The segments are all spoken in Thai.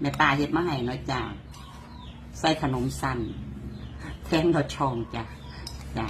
แม่ตาเฮ็ดมาให้เนาะจ้าใส่ขนมสั้นแทงดอกชองจ้ะจ้า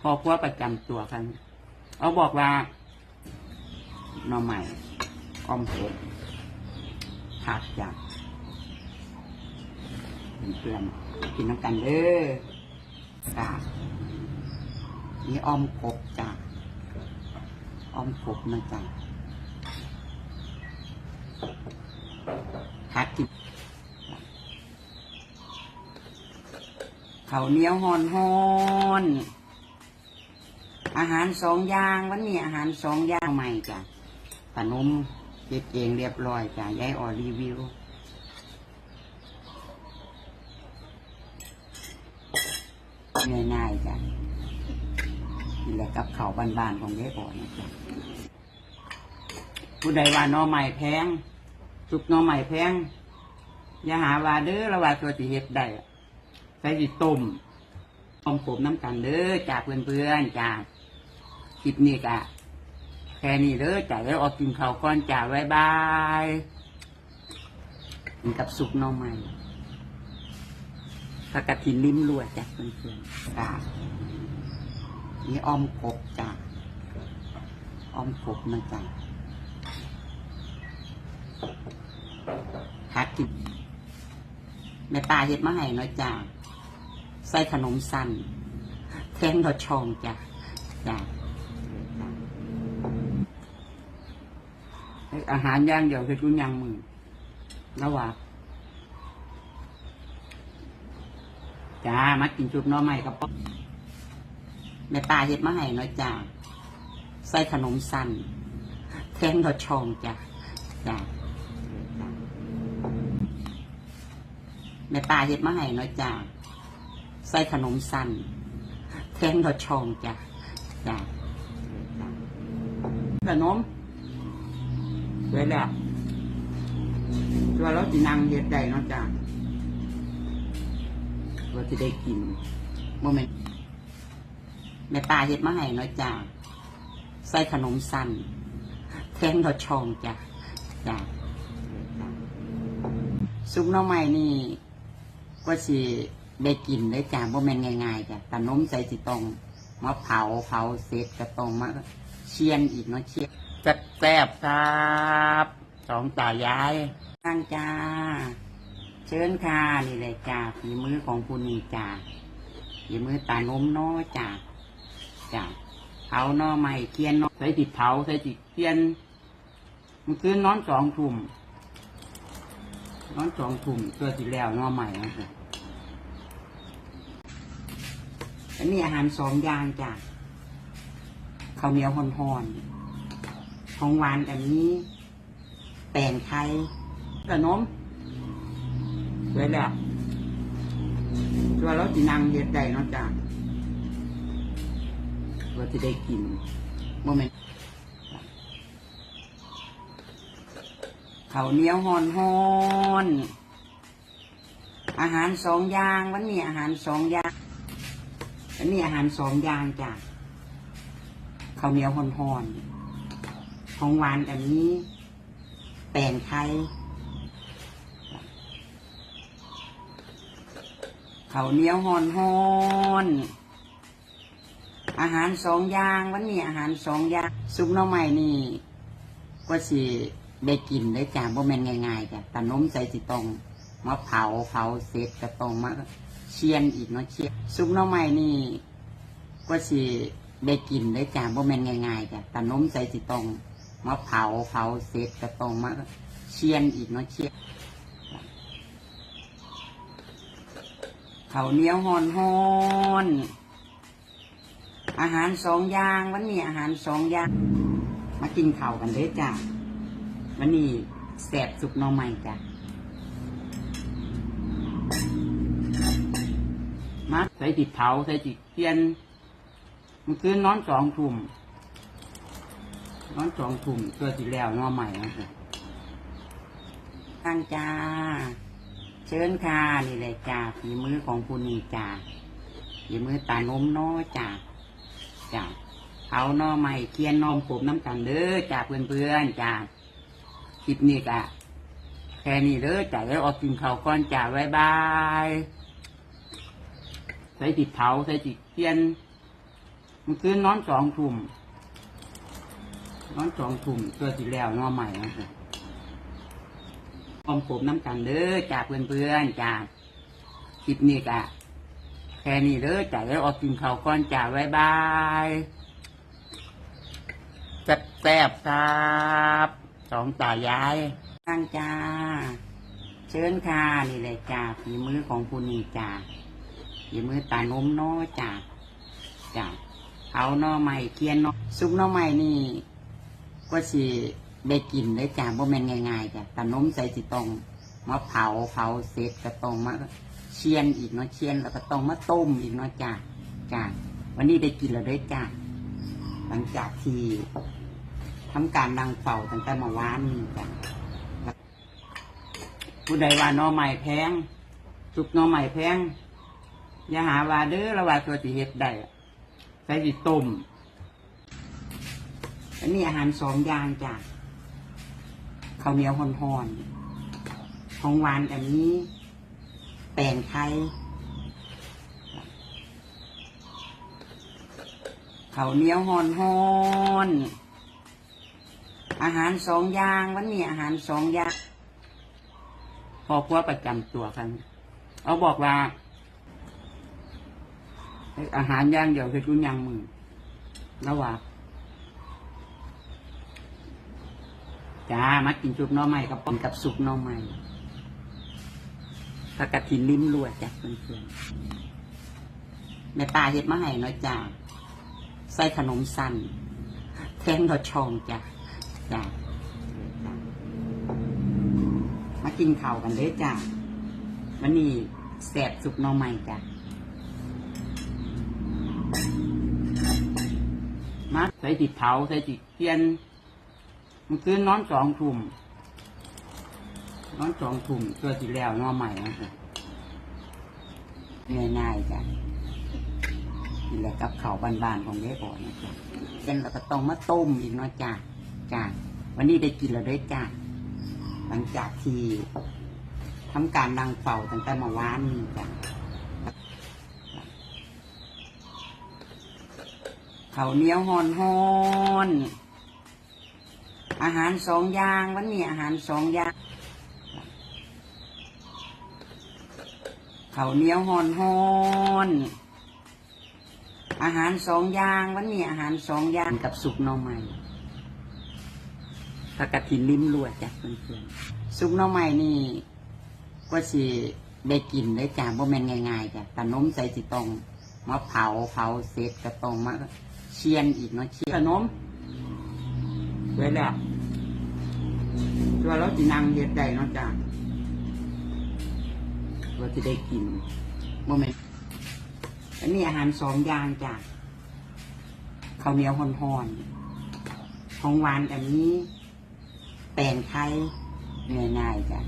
พอครัวประจำตัวกันเขาบอกว่าหน่อใหม่ออมเผ็ดผักจ้ะเพื่อนกินน้ำกันเด้อจ้านี่ออมกบจ้ะออมกบนะจ้ะผักกิน ข้าวเหนียวหอนหอนอาหารสองอย่างวันนี้อาหารสองอย่างใหม่จ้ะขนมเก็บเองเรียบร้อยจ้ะยายออรีวิวง่ายๆจ้ะนี่แหละกับเขาวบานๆของยายอ่อนนะจ๊ะผู้ใดว่าน้อใหม่แพงสุกน้อใหม่แพงอย่าหาว่าเด้อระว่าตัวสิเฮ็ดได้ ส่สิต้มต้มผมน้ำกันเด้อจากเพื่อนๆจากคลิปนี้กะแค่นี้เด้อจ่าแล้วออกกินข้าวก่อนจ่าไว้บายกินกับสุกน้องใหม่ผักกระถินลิ้มรัวจ้ะเพื่อนๆจ้านี่ออมกบจ้ะออมกบนะจ้ะหากินแม่ตาเฮ็ดมาให้เนาะจ้ะ ใส่ขนมสั้นแทงดอชองจ้ะจ้ะอาหารย่างเดียวคือกุนยังมือระหว่างจ้ามากินจุบน้อใหม่กับป๊อกแม่ตาเฮ็ดมาให้เนาะจ้าใส่ขนมสั้นแทงดอชองจ้ะจ้าแม่ตาเฮ็ดมาให้เนาะจ้า ใส่ขนมสั้นแทงดอชองจ้ะจ้าขนมสวยแล้วตัวเราสินั่งเฮ็ดได้เนาะจ้าว่าจะได้กินโมเมนต์แม่ตาเฮ็ดมาให้เนาะจ้าใส่ขนมสั้นแทงดอชองจ้ะจ้าซุปน้ำใหม่นี่ก็สิ ได้กินได้จ้าโมเมนง่ายๆจ้ะแต่นมใส่สิตองมาเผาเผาเสร็จก็ต้องมาเชียนอีกเนาะเชียนแซ่บครับสองตายายตั้งจ้า เชิญค่ะนี่เลยจ้าฝีมือของคุณนี่จ้าฝีมือตาล้มน้อจ้าจ้าเผาน้อใหม่เคียนน้อใส่ติดเผาใส่ติดเคียนมันคืนนอนสองทุ่มนอนสองทุ่มตัวที่แล้วน้อใหม่นะจ้ะ อันนี้อาหารสองอย่างจ้าข้าวเหนียวห่อนๆของหวานแบบนี้ แป้งไทยขนมสวยแล้วตัวเราสินั่งเฮ็ดได้เนาะจ้าว่าจะได้กินโมเมนต์ข้าวเหนียวหอนหอนอาหารสองอย่างวันนี้อาหารสองอย่าง วันนี้อาหารสองอย่างจ้ะข้าวเหนียวหอนหอนๆของหวานแบบนี้ แป้งไทยข้าวเหนียวหอนหอนอาหารสองอย่างวันนี้อาหารสองอย่างซุปหน้ำใหม่นี่ก็สิได้กินได้จ้าบ่แม่นง่ายๆจ้ะแต่นมใส่สิตองมาเผาเผาเสร็จก็ตองมา เชียนอีกเนาะเชียนซุปหน้ำใหม่นี่ ก็สิได้กินได้จ้าบ่แม่นง่ายๆจ้ะแต่นมใส่สิตองมาเผาเผาเสร็จก็ต้องมาเชียนอีกเนาะเชียนข้าเนียวหอนหอนอาหารสองอย่างวันนี้อาหารสองอย่างมากินข้าวกันเลยจ้ะวันนี้แสบสุกน้องใหม่จ้ะ มาใส่ติดเผาใส่ติดเทียน มันคืนนอนสองทุ่มนอนสองทุ่มตัวที่แล้วหน้อใหม่นะจ๊ะตั้งจ้า เชิญค่ะนี่เลยจ้าฝีมือของคุณนี่จ้าฝีมือตาล้มน้อจ้าจ้าเผาหน่อใหม่เคียนนอมผมน้ำกันเด้อจ้าเพื่อนๆจ้าคลิปนี้กะแค่นี้เด้อจ้าแล้วออกกินข้าวก่อนจ้าบ๊ายบาย ใส่ติดเผาใส่ติดเคียน มันคืนนอนสองทุ่มนอนสองทุ่มตัวที่แล้วน่อใหม่นะครับอมผมน้ำกันเด้อจ้าเพื่อนๆจ้าคลิปนี้กะแค่นี้เด้อจ่าแล้วออกกินข้าวก่อนจ่าบ๊ายบายแซ่บแซ่บๆครับสองตายายนั่งจ้า เชิญค่ะนี่เลยจ้าฝีมือของคุณนี่จ้า ฝีมือตานมน้อจ้าจ้าเอาน่อใหม่เคียนน่อซุปน่อใหม่นี่ก็สิได้กินได้จ้าบ่แม่นง่ายๆจ้าตานมใส่สิตองมาเผาเผาเสร็จก็ต้องมาเชียนอีกเนาะเชียนแล้วก็ต้องมาต้มอีกเนาะจ้าจ้าวันนี้ได้กินแล้วเด้จ้าหลังจากที่ทำการนางเฝ้าตั้งแต่เมื่อวานนี่จ้าผู้ใดว่าน้อใหม่แพงสุกน้อใหม่แพง อย่าหาว่าเด้อระว่าตัวสิเฮ็ดได้อะใส่สิต้มอันนี้อาหารสองอย่างจ้าข้าวเหนียวห่อนๆของหวานแบบนี้แปลงไทยข้าวเหนียวหอนหอนๆอาหารสองอย่างวันนี้อาหารสองอย่างพอครัวประจำตัวกัน เอาบอกว่า อาหารย่างเดียวคือทุนยังมือแล้วว่าจ้ามากินซุปหน่อไม้กับปอนกับซุปหน่อไม้ผักกระถินลิ้มรวจ้ะเพื่อนๆแม่ตาเฮ็ดมาให้เนาะจ้าใส่ขนมสั้นแทงดอชองจ้ะจ้ามากินข้าวกันเลยจ้าวันนี้แสบสุกน่อใหม่จ้ะ มาใส่ติดเผาใส่ติดเทียนมันคืนนอนสองทุ่มนอนสองทุ่มตัวที่แล้วนอใหม่นะครับง่ายๆจ้ะนี่แหละกับเขาบานๆของยายบ่อนะจ๊ะเส้นเราก็ต้องมาต้มอีกเนาะจ้ะจ้ะวันนี้ได้กินแล้วด้วยจ้ะหลังจากที่ทำการนางเฝ้าตั้งแต่เมื่อวานนี่จ้ะ ข้าวเหนียวหอนหอนอาหารสองอย่างวันนี้อาหารสองอย่างข้าวเหนียวหอนหอนอาหารสองอย่างวันนี้อาหารสองอย่างกับสุกหน่อใหม่ผักกระถินลิ้มรวดจ้ะเพื่อนๆสุกหน่อใหม่นี่ก็สิได้กินได้จ้าบ่แม่นง่ายๆจ้ะตานมใส่สิตองมาเผาเผาเสร็จก็ตองมา เชียนอีกเนาะเชียนขนมไว้แล้วตัวเราสินั่งเฮ็ดได้เนาะจ้าเราจะได้กินโมเมนต์อันนี้อาหารสองอย่างจ้ะข้าวเหนียวหอนๆของหวานแบบนี้แปลงไทยง่ายๆจ้ะ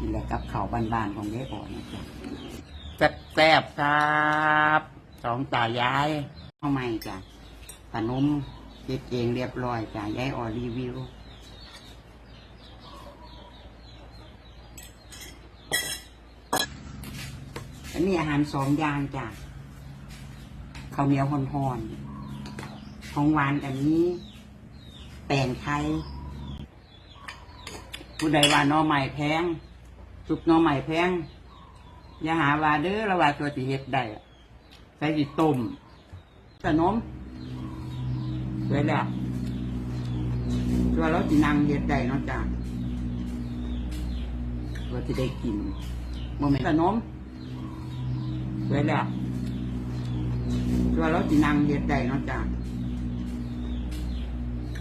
นี่แหละกับข้าวบานๆของยายบ่อนะจ๊ะแซ่บๆครับสองตายาย เข้าใหม่จ้ะขนมเก็บเองเรียบร้อยจ้ะยายออรีวิวอันนี้อาหารสองอย่างจ้ะข้าวเหนียวหอนๆของหวานแบบนี้แปลงไทยผู้ใดว่าน้อใหม่แพงสุกน้อใหม่แพงอย่าหาว่าเด้อระว่าตัวสิเฮ็ดได้ใส่สิต้ม ขนมไว้แล้วตัวเราสินั่งเฮ็ดได้นาะจ้ะตัวที่ได้กินโมเมนต์ขนมไว้แล้วตัวเราสินั่งเฮ็ดได้นาะจ้ะ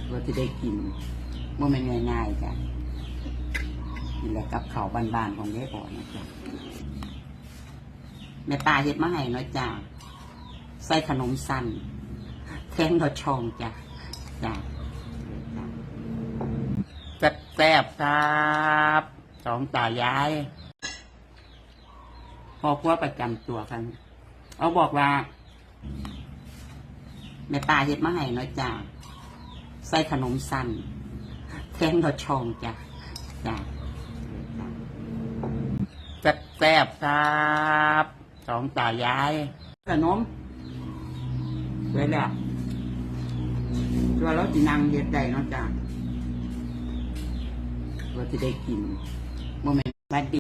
เราจะได้กินโมเมนต์ง่ายๆจ้ะนี่แหละกับเขาวบานๆของยายบ่อนะจ้ะแม่ตาเฮ็ดมาให้เนาะจ้ะ ใส่ขนมสั้นแทงดอชองจ้ะจ้ะแซ่บครับสองตายาย พอครัวประจำตัวกัน เอาบอกว่าแม่ตาเฮ็ดมาให้เนาะจ้าใส่ขนมสั้นแทงดอชองจ้ะจ้าจัดแซ่บครับสองตายายขนม วยแล้วตัวเราสินังเฮ็ดได้เนาะจ้าเราจะได้กินโมเมนต์บัดดี